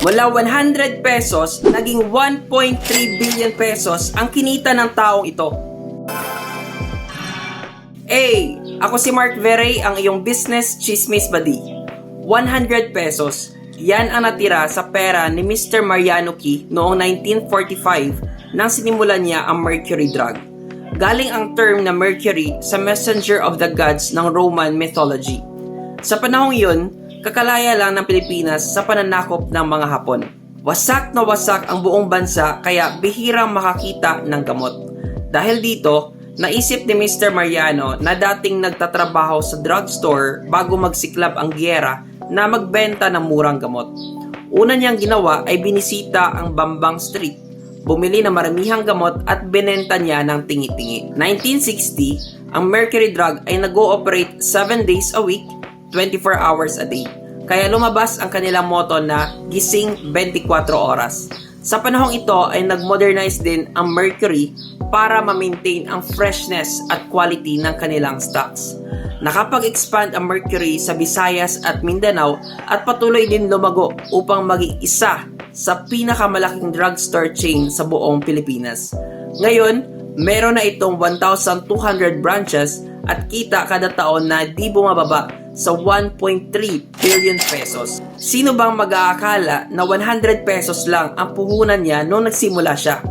Mula 100 pesos, naging 1.3 billion pesos ang kinita ng taong ito. Hey, ako si Mark Verey, ang iyong business chismis buddy. 100 pesos. Yan ang natira sa pera ni Mr. Mariano Key noong 1945 nang sinimulan niya ang Mercury drug. Galing ang term na Mercury sa messenger of the gods ng Roman mythology. Sa panahong yun, kakalaya lang ng Pilipinas sa pananakop ng mga Hapon. Wasak na wasak ang buong bansa kaya bihirang makakita ng gamot. Dahil dito, naisip ni Mr. Mariano na dating nagtatrabaho sa drugstore bago magsiklab ang giyera na magbenta ng murang gamot. Una niyang ginawa ay binisita ang Bambang Street, bumili ng maramihang gamot at binenta niya ng tingi-tingi. 1960, ang Mercury Drug ay nag-ooperate 7 days a week, 24 hours a day. Kaya lumabas ang kanilang motto na gising 24 oras. Sa panahong ito ay nag-modernize din ang Mercury para ma-maintain ang freshness at quality ng kanilang stocks. Nakapag-expand ang Mercury sa Visayas at Mindanao at patuloy din lumago upang maging isa sa pinakamalaking drugstore chain sa buong Pilipinas. Ngayon, meron na itong 1,200 branches at kita kada taon na di bumababa sa 1.3 billion pesos. Sino bang mag-aakala na 100 pesos lang ang puhunan niya nung nagsimula siya?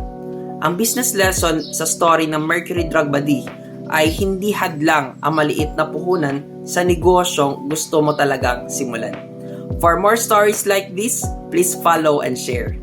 Ang business lesson sa story ng Mercury Drug Buddy ay hindi hadlang ang maliit na puhunan sa negosyong gusto mo talagang simulan. For more stories like this, please follow and share.